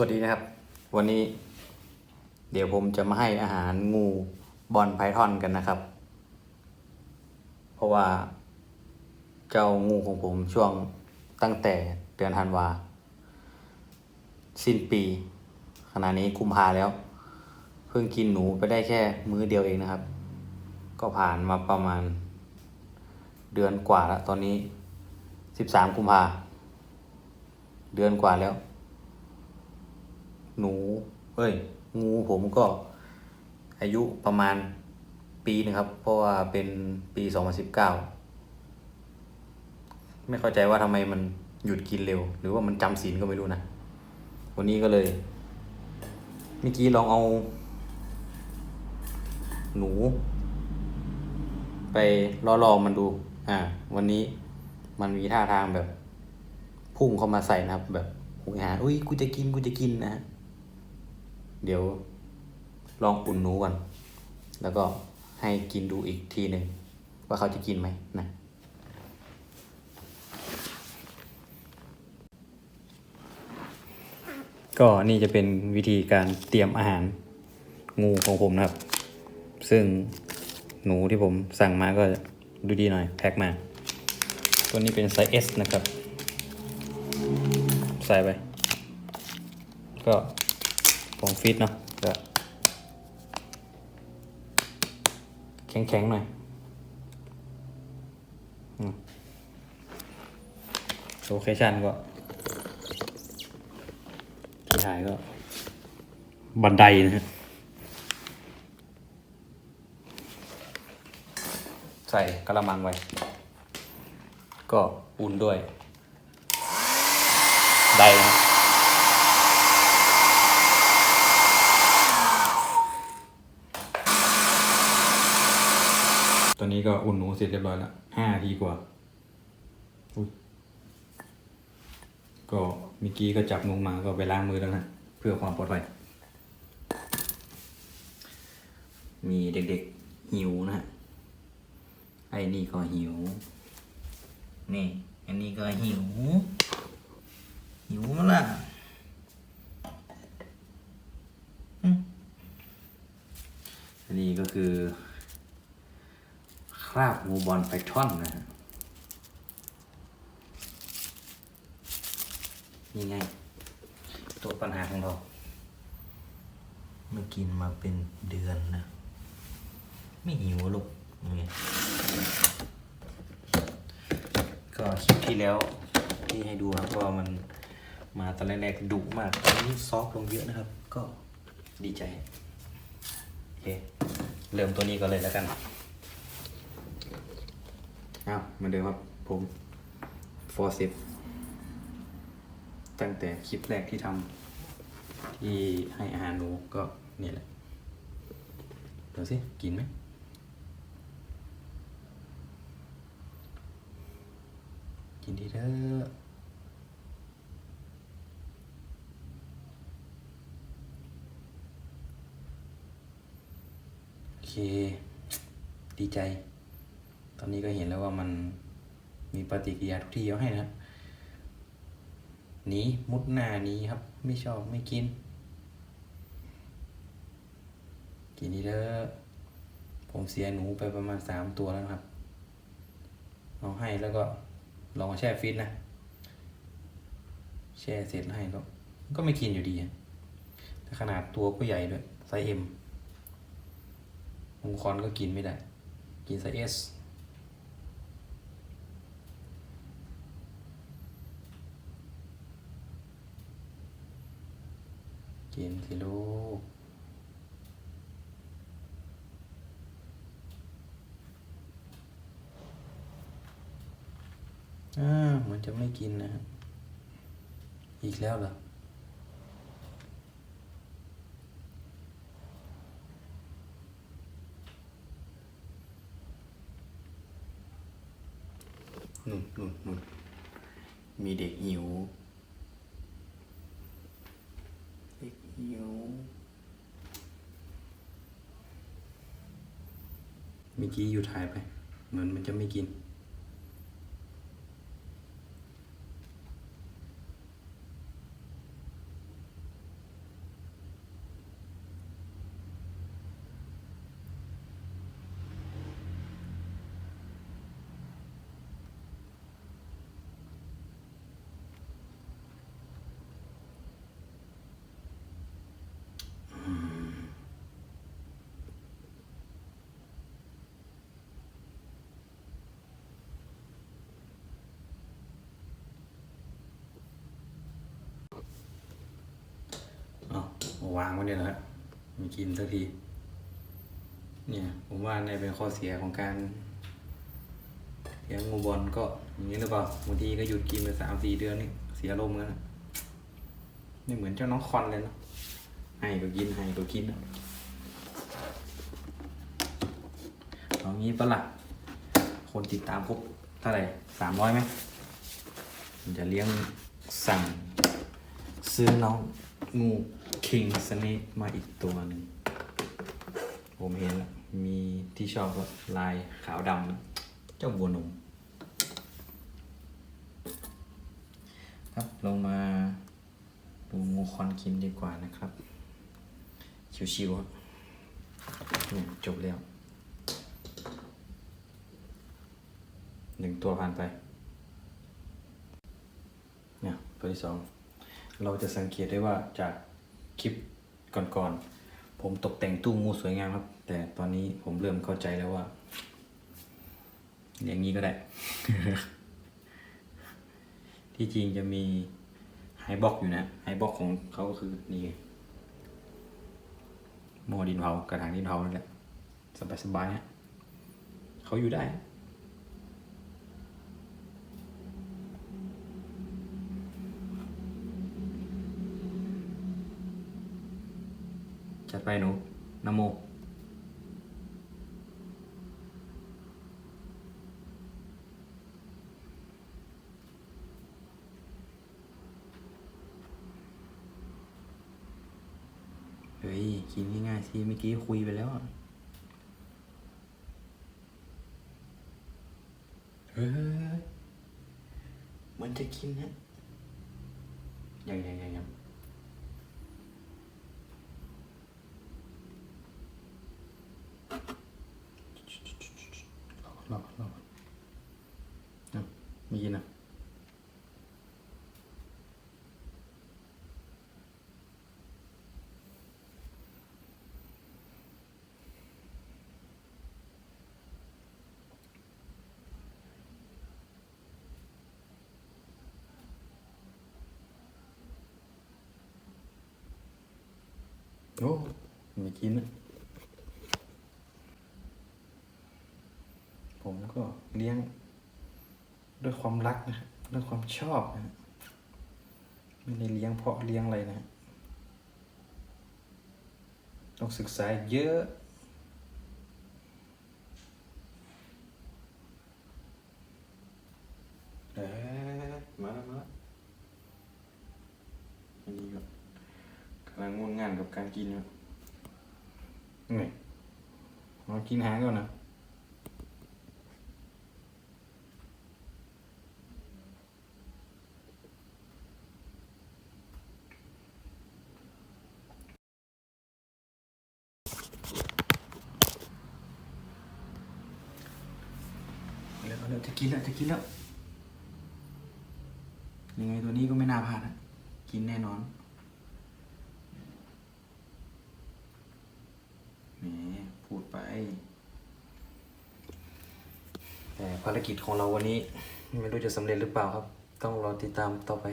วัสดีนะครับ วันนี้ เดี๋ยวผมจะมาให้อาหารงูบอลไพทอนกันนะครับ เพราะว่า เจ้างูของผมช่วงตั้งแต่เดือนธันวา สิ้นปี ขณะนี้กุมภาแล้ว เพิ่งกินหนูไปได้แค่มื้อเดียวเองนะครับ ก็ผ่านมาประมาณ เดือนกว่าแล้วตอนนี้สิบสามกุมภาเดือนกว่าแล้ว หนูเอ้ย งูผมก็อายุประมาณปีหนึงครับ เพราะว่าเป็นปีสองพันสิบเก้าไม่เข้าใจว่าทำไมมันหยุดกินเร็ว หรือว่ามันจำศีลก็ไม่รู้นะ วันนี้ก็เลยเมื่อกี้ลองเอา หนู ไปล่อลองมันดู อ่า วันนี้มันมีท่าทางแบบ พุ่งเข้ามาใส่นะครับ แบบหุยหาอุ้ยกูจะกินกูจะกินนะฮะ เดี๋ยวลองอุ่นหนูก่อน แล้วก็ให้กินดูอีกทีหนึ่งว่าเขาจะกินไหมนะก็นี่จะเป็นวิธีการเตรียมอาหารงูของผมนะครับ ซึ่งหนูที่ผมสั่งมาก็ดูดีหน่อยแพ็คมา ตัวนี้เป็นไซส์ S นะครับ ใส่ไป ก็ ของฟิตเนาะก็แข็งๆหน่อยโลเคชันก็ที่ถ่ายก็ บันไดนะฮะใส่กระมังไว้ ก็อุ่นด้วย ไดนะครับ ตอนนี้ก็อุ่นหนูเสร็จเรียบร้อยแล้วห้าทีกว่า ก็เมื่อกี้ก็จับงูมาก็ไปล้างมือแล้วนะ เพื่อความปลอดภัย มีเด็กๆหิวนะฮะ ไอ้นี่ก็หิว นี่ อันนี้ก็หิว หิวมาล่ะอืมอันนี้ก็คือ หูบอลไพทอนนะฮะนี่ไง ตัวปัญหาของเรา ไม่กินมาเป็นเดือนนะ ไม่หิวลูกนี่ก็คลิปที่แล้วที่ให้ดูครับว่ามันมาตอนแรกๆดุมากตอนนี้ซอฟลงเยอะนะครับ ก็ดีใจ โอเค เริ่มตัวนี้ก็เลยแล้วกัน อ้าวเหมาเดิมครับผมฟอร์ซิตั้งแต่คลิปแรกที่ทำที่ให้อาหารหนูก็เนี่ยแหละเดี๋ยวสิ กินไหมกินดีเด้อโอเค ดีใจ ตอนนี้ก็เห็นแล้วว่ามันมีปฏิกิริยาทุกที่เอาให้นะครับหนีมุดหน้านี้ครับ ไม่ชอบไม่กิน กินดีเด้อผมเสียหนูไปประมาณสามตัวแล้วครับเอาให้แล้วก็ลองแช่ฟิตนะ แช่เสร็จแล้วให้ก็ ก็ไม่กินอยู่ดีแต่ขนาดตัวก็ใหญ่ด้วยไซส์เอ็มองคอนก็กินไม่ได้ กินไซส์เอส กินสิลูก อ่าเหมือนจะไม่กินนะฮะอีกแล้วเหรอนุ่นนุ่นนุ่นมีเด็กหิว เด็กหิวเมื่อกี้อยู่ถ่ายไป เหมือนมันจะไม่กิน อ วางไว้เนี่ยนะมีกินสักที เนี่ย ผมว่าในเป็นข้อเสียของการเลี้ยงงูบอลก็อย่างนี้หรือเปล่าบางทีก็หยุดกินไปสามสี่เดือนนี่เสียลมณ์กันนี่เหมือนเจ้าน้องคอนเลยเนาะให้ก็กินให้ก็กินเอางี้ปะล่ะคนติดตามครบเท่าไหร่สามร้อยไหมผมจะเลี้ยงสั่งซื้อน้อง งูคิงสเนกมาอีกตัวหนึ่งผมเห็นแล้วมีที่ชอบก็ลายขาวดำเจ้าบัวหนุ่มครับลงมาดูงูคอนคินดีกว่านะครับชิวๆครับจบแล้วหนึ่งตัวผ่านไปเนี่ยตัวที่สอง เราจะสังเกตได้ว่าจากคลิปก่อนๆ ผมตกแต่งตู้งูสวยงามครับ แต่ตอนนี้ผมเริ่มเข้าใจแล้วว่า อย่างนี้ก็ได้ ที่จริงจะมีไฮบ็อกอยู่นะไฮบ็อกของเขาก็คือนี่หม้อดินเผากระถางดินเผานั่นแหละสบายๆฮะเขาอยู่ได้ จัดไปหนูนโมเฮ้ยกินง่ายๆสิเมื่อกี้คุยไปแล้วอะเฮ้ยมันจะกินนะยังยังยังยัง รอรออะม่กินะโอ้ไม่กินนะผม ก็เลี้ยงด้วยความรักนะครับด้วยความชอบนะฮะไม่ได้เลี้ยงเพราะเลี้ยงอะไรนะฮะต้องศึกษาเยอะ เอ๊ะมาแล้วมาแล้วอันนี้ก็กำลังง่วงงานกับการกินอยู่นี่มากินหางก่อนนะ เร็วเร็วจะกินแล้วจะกินแล้ว ยังไงตัวนี้ก็ไม่น่าพลาดนะกินแน่นอนแหมพูดไป แต่ภารกิจของเราวันนี้ ไม่รู้จะสำเร็จหรือเปล่าครับ ต้องรอติดตามต่อไป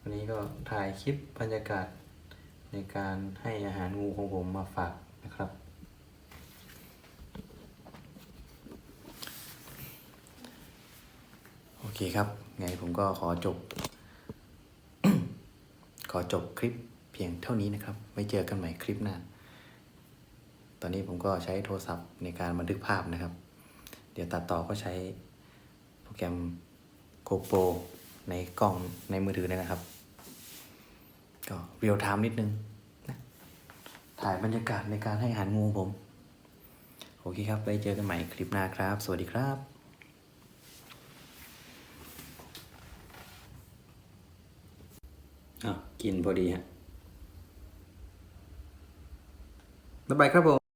วันนี้ก็ถ่ายคลิปบรรยากาศในการให้อาหารงูของผมมาฝากนะครับ โอ เคครับ ไงผมก็ขอจบ ขอจบคลิปเพียงเท่านี้นะครับไว้เจอกันใหม่คลิปหน้า ตอนนี้ผมก็ใช้โทรศัพท์ในการบันทึกภาพนะครับ เดี๋ยวตัดต่อก็ใช้โปรแกรม GoPro ในกล้องในมือถือเนี่ยนะครับ ก็เรียลไทม์นิดนึงนะถ่ายบรรยากาศในการให้อาหารงูผม โอเคครับ ไว้เจอกันใหม่คลิปหน้าครับ สวัสดีครับ อะ กินพอดีฮะบ๊ายบายครับผม